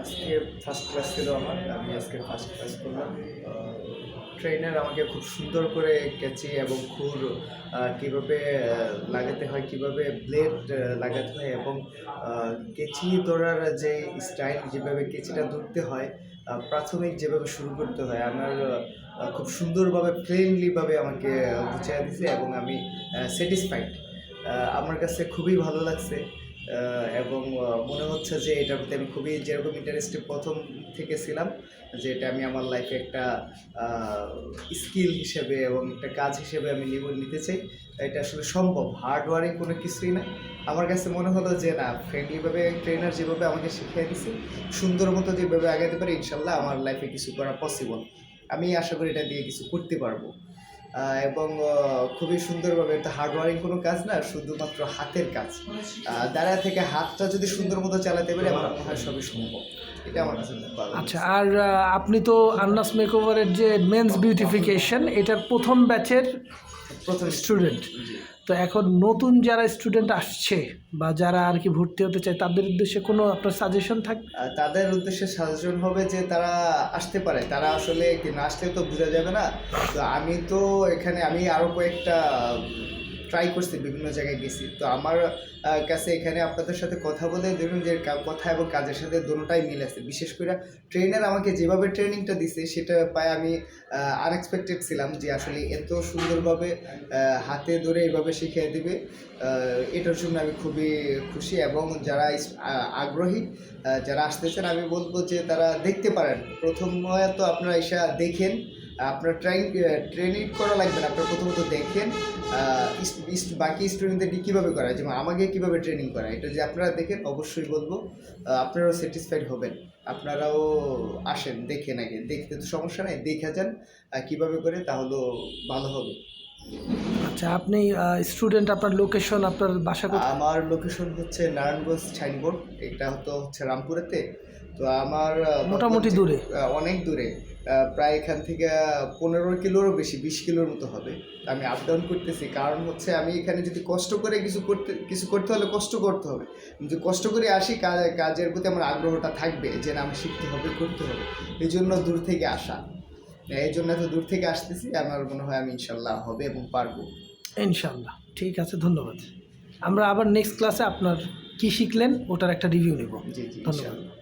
আজকে first class ছিল আমার, আমি আজকে ফার্স্ট ক্লাস করলাম। ট্রেনার আমাকে খুব সুন্দর করে কেচি এবং খুর কীভাবে লাগাতে হয়, কীভাবে ব্লেড লাগাতে হয় এবং কেচি ধরার যে স্টাইল যেভাবে কেচিটা ধরতে হয় প্রাথমিক যেভাবে শুরু করতে হয়, আমার খুব সুন্দরভাবে ফ্রেন্ডলিভাবে আমাকে বুঝিয়ে দিছে এবং আমি স্যাটিসফাইড আমার কাছে খুবই ভালো লাগছে। এবং মনে হচ্ছে যে এটার প্রতি আমি খুবই যেরকম ইন্টারেস্টেড প্রথম থেকে ছিলাম, যে এটা আমি আমার লাইফে একটা স্কিল হিসেবে এবং একটা কাজ হিসেবে আমি নিব, নিতে চাই। এটা আসলে সম্ভব। হার্ড ওয়ারিং কোনো কিছুই না। আমার কাছে মনে হলো যে না ফ্রেন্ডলিভাবে ট্রেনার যেভাবে আমাকে শিখিয়ে দিছে, সুন্দর মতো যেভাবে আগাতে পারি, ইনশাল্লাহ আমার লাইফে কিছু করা পসিবল আমি আশা করি এটা দিয়ে কিছু করতে পারব। এবং খুবই সুন্দরভাবে এটা হার্ড ওয়ারিং কোনো কাজ না শুধুমাত্র হাতের কাজ। দাঁড়া থেকে হাতটা যদি সুন্দর মতো চালাতে পারে আমার মনে হয় সবই সম্ভব। এটা আমার কাছে আচ্ছা আর আপনি তো আন্নাস মেকওভারের যে মেন্স বিউটিফিকেশন এটার প্রথম ব্যাচের প্রথম স্টুডেন্ট তো এখন নতুন যারা স্টুডেন্ট আসছে বা যারা আর কি ভর্তি হতে চায়, তাদের উদ্দেশ্যে কোনো আপনার সাজেশন থাকবে তাদের উদ্দেশ্যে সাজেশন হবে যে তারা আসতে পারে। তারা আসলে না আসলে তো বোঝা যাবে না। তো আমি তো এখানে, আমি আরও কয়েকটা ট্রাই করছি, বিভিন্ন জায়গায় গেছি। তো আমার কাছে এখানে আপনাদের সাথে কথা বলে দেখুন যে কথা এবং কাজের সাথে দুটোটাই মিল আছে। বিশেষ করে ট্রেনার আমাকে যেভাবে ট্রেনিংটা দিছে, সেটা পায় আমি আনএক্সপেক্টেড ছিলাম যে আসলে এত সুন্দরভাবে হাতে ধরে এভাবে শিখিয়ে দেবে এটার জন্য আমি খুবই খুশি এবং যারা আগ্রহী যারা আসতেছেন আমি বলব যে তারা দেখতে পারেন। প্রথম তো আপনারা এসে দেখেন আপনার ট্রাইং ট্রেনিং করা লাগবে না। আপনার প্রথমত দেখেন বাকি স্টুডেন্টদেরকে কীভাবে করা যেমন আমাকে কীভাবে ট্রেনিং করা এটা যে আপনারা দেখেন, অবশ্যই বলব আপনারাও স্যাটিসফাইড হবেন। আপনারাও আসেন, দেখেন আগে। দেখতে তো সমস্যা নাই, দেখে যান কীভাবে করে, তাহলেও ভালো হবে। আচ্ছা আপনি স্টুডেন্ট আপনার লোকেশন আপনার বাসা কোথায়? আমার লোকেশন হচ্ছে নারায়ণগঞ্জ সাইনবোর্ড এটা হতো হচ্ছে রামপুরেতে। তো আমার মোটামুটি দূরে। অনেক দূরে। প্রায় এখান থেকে পনেরো কিলোরও বেশি বিশ কিলোর মতো হবে। আমি আপ ডাউন করতেছি। কারণ হচ্ছে আমি এখানে যদি কষ্ট করে কিছু করতে কিছু করতে হলে কষ্ট করতে হবে। যদি কষ্ট করে আসি কাজের প্রতি আমার আগ্রহটা থাকবে যে না আমি শিখতে হবে করতে হবে। এই জন্য দূর থেকে আসা। এই জন্য এত দূর থেকে আসতেছি আমার মনে হয় আমি ইনশাল্লাহ হবে এবং পারব। ইনশাল্লাহ। ঠিক আছে ধন্যবাদ। আমরা আবার নেক্সট ক্লাসে আপনার কি শিখলেন ওটার একটা রিভিউ নেব। জি জি ধন্যবাদ।